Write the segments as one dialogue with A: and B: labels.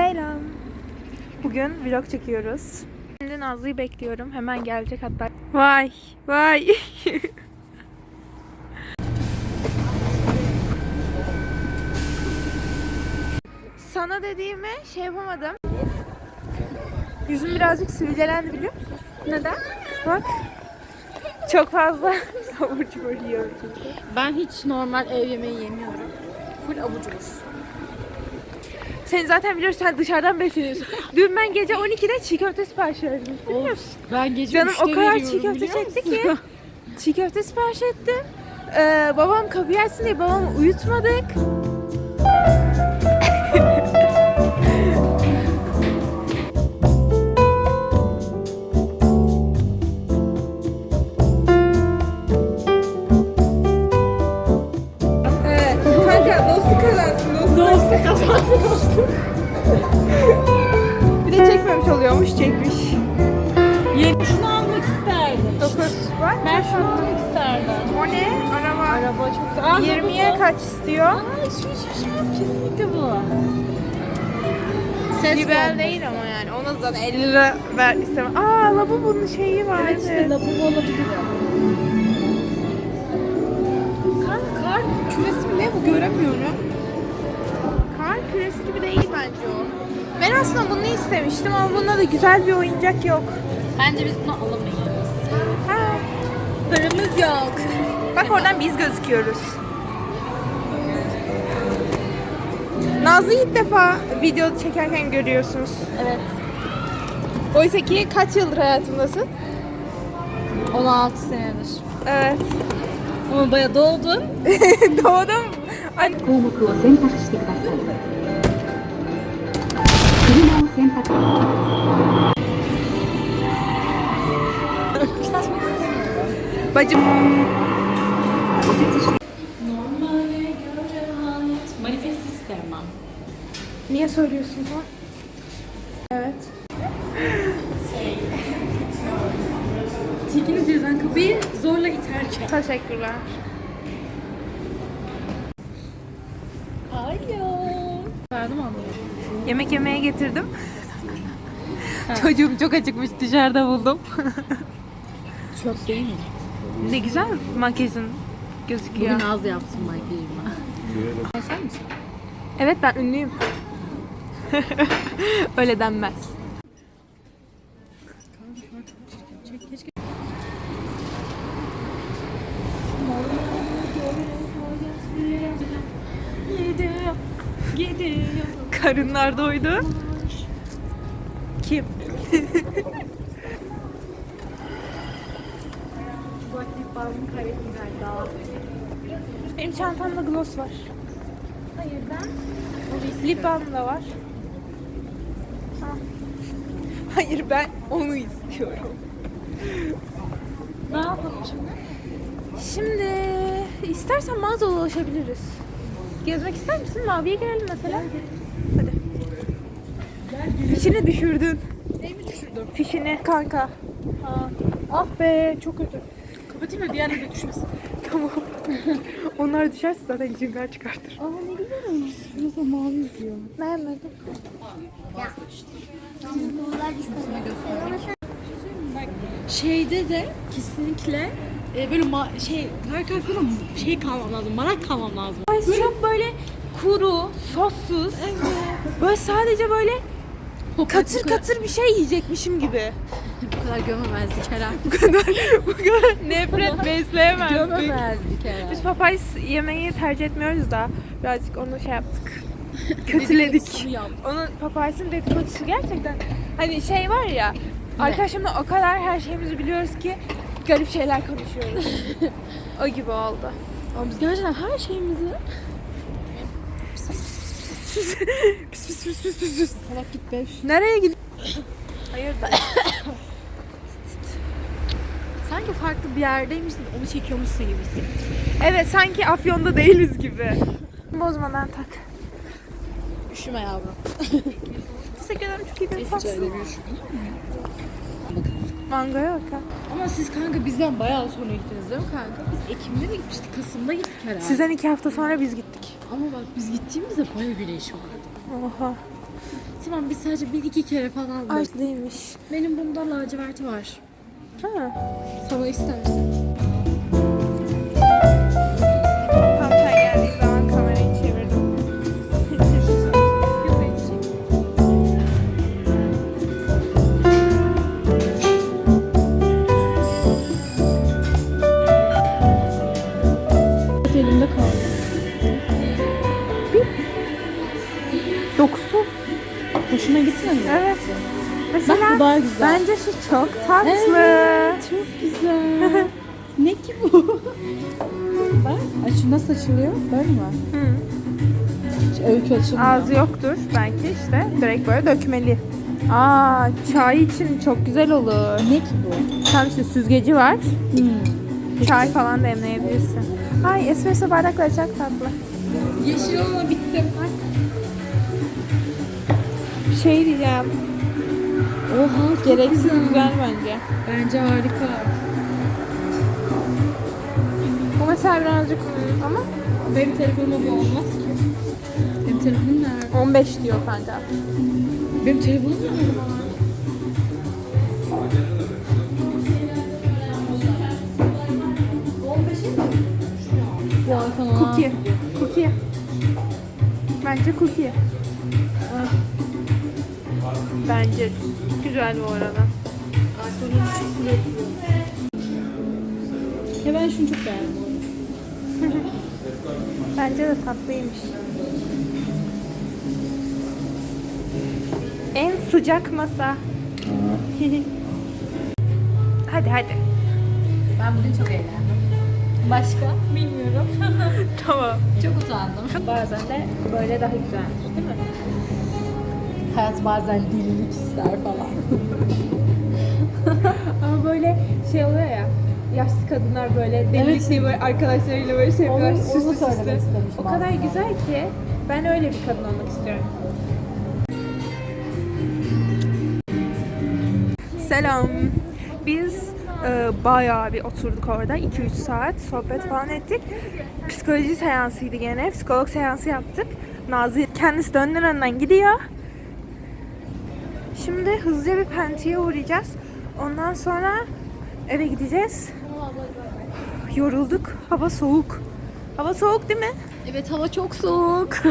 A: Selam. Bugün vlog çekiyoruz. Şimdi Nazlı'yı bekliyorum. Hemen gelecek hatta. Vay, vay. Sana dediğimi şey yapamadım. Yüzüm birazcık sivilcelendi biliyor musun? Neden? Bak. Çok fazla abur cubur yiyorum çünkü.
B: Ben hiç normal ev yemeği yemiyorum. Full abur cubur.
A: Sen zaten biliyorsun sen dışarıdan besleniyorsun. Dün ben gece 12'de çiğ köfte sipariş verdim. Musun?
B: Ben gece
A: Canım o kadar çiğ köfte çekti ki. Çiğ köfte sipariş ettim. Ee, babam kapıyı açsın diye babamı uyutmadık. Dostluk kazansın, dostluk. bir de çekmemiş oluyormuş, çekmiş.
B: Yeni şunu almak isterdim.
A: 9 var.
B: Ben şunu almak isterdim.
A: O ne? Araba.
B: Araba çok güzel. Aa,
A: 20'ye
B: bu.
A: kaç istiyor?
B: Aa şu şu şu kesinlikle bu. Ses bombası.
A: değil ama yani. Ona zaten 50 lira ver istemem. Aa Labubu'nun şeyi var.
B: Evet işte lavabo olabilir. Kar, küresi mi ne bu göremiyorum.
A: Kar küresi gibi değil bence o. Ben aslında bunu istemiştim ama bunda da güzel bir oyuncak yok.
B: Bence biz bunu alamayız.
A: Ha.
B: Paramız yok.
A: Bak oradan biz gözüküyoruz. Nazlı'yı ilk defa video çekerken görüyorsunuz.
B: Evet.
A: Oysa ki kaç yıldır hayatımdasın?
B: 16 senedir.
A: Evet.
B: Ama baya doldun.
A: Doğdum. Ay. Bacım.
B: Normale göre manifest istemem.
A: Niye söylüyorsun
B: lan?
A: Teşekkürler.
B: Alo. Verdim anlıyorum.
A: Yemek yemeye getirdim. Çocuğum çok acıkmış dışarıda buldum.
B: Çöp değil mi?
A: ne güzel makyajın gözüküyor.
B: Bugün az yaptım makyajımı. Sen misin?
A: Evet ben ünlüyüm. Öyle denmez.
B: Keşke Gidiyor, gidiyor.
A: Karınlar doydu. Kim? Benim çantamda gloss var.
B: Hayır ben.
A: Lip balm da var. Ha. Hayır ben onu istiyorum.
B: Ne yapalım şimdi?
A: Şimdi istersen mağaza dolaşabiliriz. Gezmek ister misin? Maviye girelim mesela. Hadi. Fişini düşürdün.
B: Neyi mi düşürdüm?
A: Fişini kanka.
B: Ha.
A: Ah be çok kötü.
B: Kapatayım da diğerleri de düşmesin.
A: Tamam. Onlar düşerse zaten cıngar çıkartır.
B: Aa ne güzel olmuş. Burası mavi izliyor.
A: Beğenmedim.
B: Şeyde de kesinlikle e, böyle ma- şey her falan şey kalmam lazım. Marak kalmam lazım.
A: Ay çok böyle kuru, sossuz. Böyle sadece böyle katır katır bir şey yiyecekmişim gibi.
B: Bu kadar gömemezdik herhalde.
A: Bu kadar bu kadar nefret besleyemezdik.
B: gömemezdik herhalde.
A: Biz papayz yemeği tercih etmiyoruz da birazcık onu şey yaptık. Kötüledik. Onun papayzın dedikodusu gerçekten hani şey var ya arkadaşımla o kadar her şeyimizi biliyoruz ki garip şeyler konuşuyoruz. o gibi oldu.
B: Ama biz gerçekten her şeyimizi
A: Pis pis pis pis pis pis.
B: salak git beş.
A: Nereye gidiyorsun? Hayır ben.
B: Sanki farklı bir yerdeymişsin onu çekiyormuşsun gibi hissettim.
A: Evet sanki Afyon'da değiliz gibi. Bozmadan tak.
B: Üşüme yavrum.
A: Teşekkür ederim çok iyi bir
B: üşüme.
A: Mangoya bak ha.
B: Ama siz kanka bizden bayağı sonra gittiniz değil mi kanka? Biz Ekim'de mi gitmiştik? Kasım'da gittik herhalde.
A: Sizden iki hafta sonra biz gittik.
B: Ama bak biz gittiğimizde bayağı güneş vardı.
A: Oha.
B: zaman biz sadece bir iki kere falan aldık.
A: Artlıymış.
B: Benim bunda laciverti var.
A: Ha.
B: Sana istersen. Mi?
A: Evet. Mesela
B: Bak daha güzel.
A: bence şu çok tatlı.
B: Evet, çok güzel. ne ki bu? Bak, aç nasıl açılıyor? Böyle mi?
A: Hı.
B: Hiç öykü açılmıyor.
A: Ağzı yoktur belki işte. Direkt böyle dökmeli. Aa, çay için çok güzel olur.
B: Ne ki bu?
A: Tam işte süzgeci var.
B: Hmm.
A: Çay falan demleyebilirsin. Ay espresso bardakları çok tatlı.
B: Yeşil olma bitti.
A: Bir şey diyeceğim.
B: Oha,
A: Gereksiz
B: güzel.
A: güzel bence.
B: Bence harika.
A: Bu mesela birazcık ama
B: Benim telefonuma bu olmaz ki. Benim telefonum nerede?
A: 15 diyor kanka.
B: Benim telefonum nerede? Bu iPhone
A: Cookie. Cookie. Bence cookie. Bence güzel bu arada.
B: iPhone'un çikolata. Ya ben şunu çok beğendim.
A: Bence de tatlıymış. En sıcak masa. hadi hadi.
B: Ben bugün çok eğlendim. Başka? Bilmiyorum.
A: Tamam.
B: çok utandım.
A: Bazen de böyle daha güzelmiş değil mi?
B: Hayat bazen delilik ister falan.
A: Ama böyle şey oluyor ya. Yaşlı kadınlar böyle delilik diye böyle arkadaşlarıyla böyle şey yapıyorlar.
B: Onu-
A: süslü
B: onu
A: süslü. O kadar
B: aslında.
A: güzel ki ben öyle bir kadın olmak istiyorum. Selam. Biz e, bayağı bir oturduk orada. 2-3 saat sohbet falan ettik. Psikoloji seansıydı gene. Psikolog seansı yaptık. Nazlı kendisi de önden önden gidiyor. Şimdi hızlıca bir pentiye uğrayacağız. Ondan sonra eve gideceğiz. Yorulduk. Hava soğuk. Hava soğuk değil mi?
B: Evet hava çok soğuk.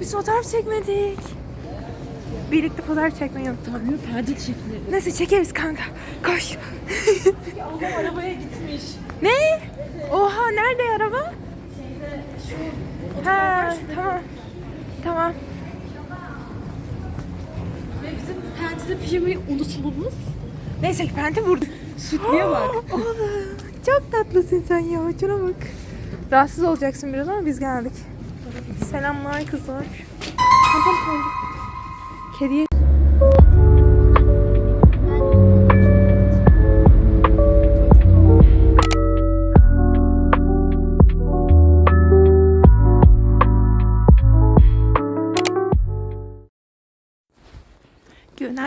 A: Biz fotoğraf çekmedik. Birlikte fotoğraf çekmeyi unuttuk.
B: Tabii perde çekilir.
A: Neyse çekeriz kanka. Koş.
B: Allah arabaya gitmiş.
A: ne? Oha nerede araba? Ha tamam. Tamam.
B: Perdede pijamayı unutmamız.
A: Neyse ki penti vurdu.
B: Sütlüye bak.
A: Oğlum çok tatlısın sen ya. Şuna bak. Rahatsız olacaksın biraz ama biz geldik. Selamlar kızlar. Kediye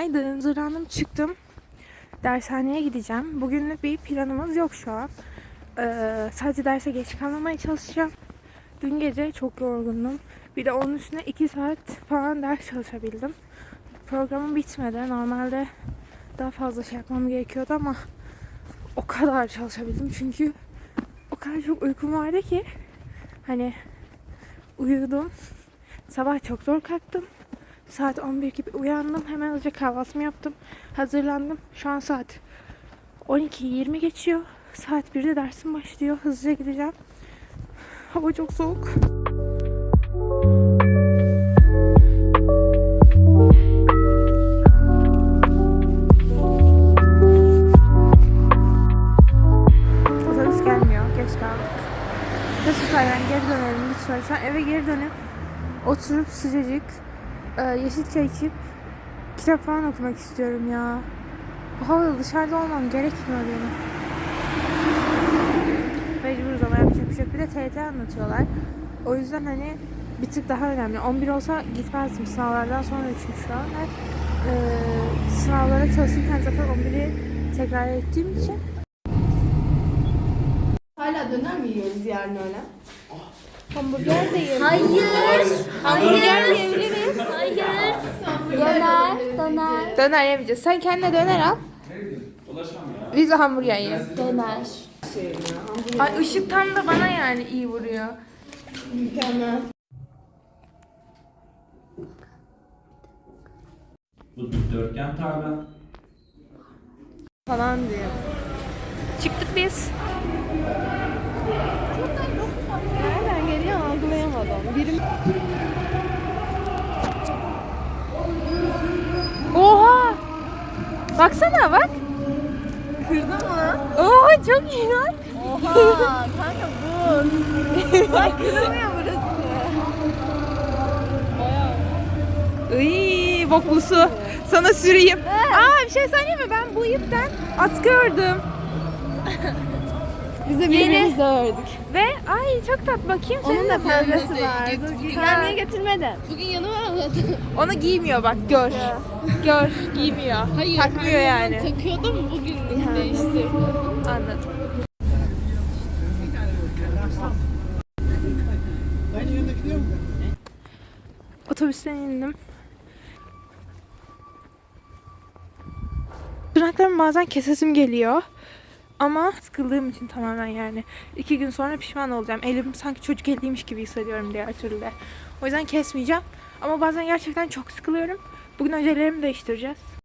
A: Günaydın. Hazırlandım çıktım. Dershaneye gideceğim. Bugünlük bir planımız yok şu an. Ee, sadece derse geç kalmamaya çalışacağım. Dün gece çok yorgundum. Bir de onun üstüne 2 saat falan ders çalışabildim. Programım bitmedi. Normalde daha fazla şey yapmam gerekiyordu ama o kadar çalışabildim çünkü o kadar çok uykum vardı ki hani uyudum. Sabah çok zor kalktım. Saat 11 gibi uyandım. Hemen hızlıca kahvaltımı yaptım. Hazırlandım. Şu an saat 12.20 geçiyor. Saat 1'de dersim başlıyor. Hızlıca gideceğim. Hava çok soğuk. Otobüs gelmiyor. Geç kaldık. Lütfen geri dönelim lütfen. Şu an eve geri dönüp oturup sıcacık e, yeşil çay içip kitap falan okumak istiyorum ya. Bu havada dışarıda olmam gerekmiyor benim. Mecburuz ama yapacak bir şey yok. Bir de TRT anlatıyorlar. O yüzden hani bir tık daha önemli. 11 olsa gitmezdim sınavlardan sonra çünkü şu an. Hep, e, sınavlara çalışırken zaten 11'i tekrar ettiğim için
B: Hala döner mi yiyoruz yarın öğlen?
A: Hamburger de yiyebiliriz.
C: Hayır.
A: Hamburger yiyebiliriz.
C: Hayır. Döner. Döner.
A: Döner yemeyeceğiz. Sen kendine döner al. Biz de hamburger yiyelim.
C: Döner.
A: Ay ışık tam da bana yani iyi vuruyor.
D: Bu dikdörtgen tarla.
A: Falan diyor. Çıktık biz.
B: Algılayamadım. Birim
A: Oha! Baksana bak.
B: kırdı mı?
A: Oo çok iyi lan.
B: Oha kanka dur. Bak kırılmıyor burası.
A: Iy, boklusu. Sana süreyim. Aa bir şey söyleyeyim mi? Ben bu ipten atkı ördüm.
B: Biz de
A: Yeni.
B: birbirimize ördük.
A: Ve ay çok tat bakayım.
B: Onun
A: senin
B: da
A: de
B: pembesi var. Ben niye getirmedin? Bugün yanıma almadın.
A: Onu giymiyor bak gör. Gör giymiyor.
B: Hayır.
A: Takmıyor yani.
B: Takıyordum bugün değişti.
A: Anladım. Otobüsten indim. Tırnaklarım bazen kesesim geliyor. Ama sıkıldığım için tamamen yani. iki gün sonra pişman olacağım. Elim sanki çocuk eliymiş gibi hissediyorum diğer türlü. O yüzden kesmeyeceğim. Ama bazen gerçekten çok sıkılıyorum. Bugün öcelerimi değiştireceğiz.